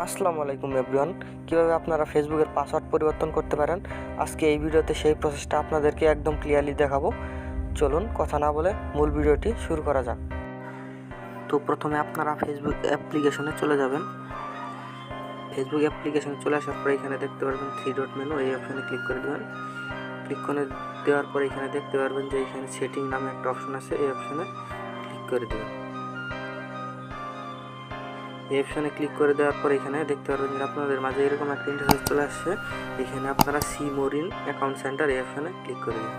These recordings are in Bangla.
আসসালামু আলাইকুম এভরিওয়ান। কীভাবে আপনারা ফেসবুকের পাসওয়ার্ড পরিবর্তন করতে পারেন? আজকে এই ভিডিওতে সেই প্রসেসটা আপনাদেরকে একদম ক্লিয়ারলি দেখাবো। চলুন, কথা না বলে মূল ভিডিওটি শুরু করা যাক। তো প্রথমে আপনারা ফেসবুক অ্যাপ্লিকেশনে চলে যাবেন। ফেসবুক অ্যাপ্লিকেশনে চলে আসার পরে এখানে দেখতে পারবেন থ্রি ডট মেনু এই অপশানে ক্লিক করে দেবেন। ক্লিক করে দেওয়ার পরে এখানে দেখতে পারবেন যে এখানে সেটিং নামে একটা অপশন আছে, এই অপশানে ক্লিক করে দেবেন। এই অপশানে ক্লিক করে দেওয়ার পর এখানে দেখতে পারবেন যে আপনাদের মাঝে এরকম একটা ইন্টারফেস চলে আসছে। এখানে আপনারা সি মোরিন অ্যাকাউন্ট সেন্টার এই অপশানে ক্লিক করে দিন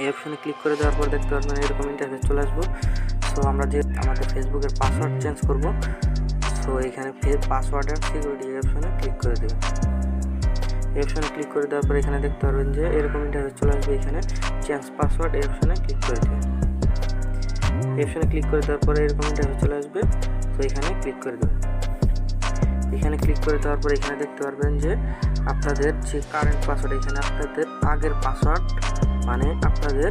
এই অপশানে ক্লিক করে দেওয়ার পর দেখতে পারবেন এরকম ইন্টারফেস চলে আসব। সো আমরা যে আমাদের ফেসবুকের পাসওয়ার্ড চেঞ্জ করব। সো এখানে পাসওয়ার্ডের সিকিউরিটি এই অপশানে ক্লিক করে দেবেন। অপশানে ক্লিক করে দেওয়ার পর এখানে দেখতে পারবেন যে এরকম ইন্টারফেস চলে আসবে এখানে। চেঞ্জ পাসওয়ার্ড এই অপশানে ক্লিক করে দেবেন। অপশানে ক্লিক করে দেওয়ার পরে এরকম ইন্টারফেস চলে আসবে। তো এখানে ক্লিক করে দেবেন। এখানে ক্লিক করে দেওয়ার পরে এখানে দেখতে পারবেন যে আপনাদের যে কারেন্ট পাসওয়ার্ড এখানে আপনাদের আগের পাসওয়ার্ড মানে আপনাদের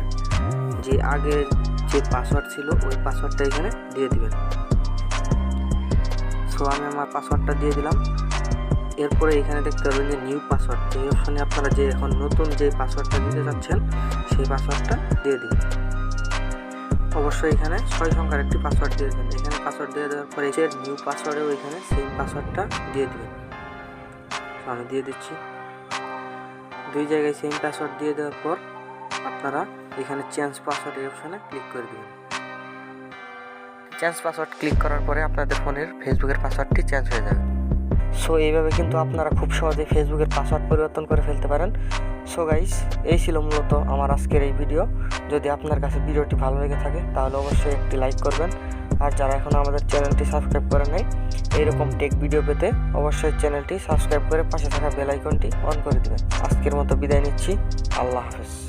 যে আগে যে পাসওয়ার্ড ছিল, ওই পাসওয়ার্ডটা এখানে দিয়ে দিবেন। সো আমি আমার পাসওয়ার্ডটা দিয়ে দিলাম। এরপরে এখানে দেখতে পাবেন যে নিউ পাসওয়ার্ড এই অপশনে আপনারা যে এখন নতুন যে পাসওয়ার্ডটা দিতে যাচ্ছেন সেই পাসওয়ার্ডটা দিয়ে দিন অবশ্যই এখানে ছয় সংখ্যার একটি পাসওয়ার্ড দিয়ে দেবেন। পাসওয়ার্ড দিয়ে দেওয়ার পরে এসে নিউ পাসওয়ার্ডে ওইখানে সেম পাসওয়ার্ডটা দিয়ে দেবেন। আমি দিয়ে দিচ্ছি। দুই জায়গায় সেম পাসওয়ার্ড দিয়ে দেওয়ার পর আপনারা এখানে চেঞ্জ পাসওয়ার্ড এই অপশানে ক্লিক করে দেবেন। চেঞ্জ পাসওয়ার্ড ক্লিক করার পরে আপনাদের ফোনের ফেসবুকের পাসওয়ার্ডটি চেঞ্জ হয়ে যাবে। সো এইভাবে কিন্তু আপনারা খুব সহজেই ফেসবুকের পাসওয়ার্ড পরিবর্তন করে ফেলতে পারেন। সো গাইস এই ছিল মূলত আমার আজকের এই ভিডিও যদি আপনার কাছে ভিডিওটি ভালো লেগে থাকে, তাহলে অবশ্যই একটি লাইক করবেন। আর যারা এখনও আমাদের চ্যানেলটি সাবস্ক্রাইব করে নাই, এইরকম টেক ভিডিও পেতে অবশ্যই চ্যানেলটি সাবস্ক্রাইব করে পাশে থাকা বেল আইকনটি অন করে দেবেন। আজকের মতো বিদায় নিচ্ছি। আল্লাহ হাফেজ।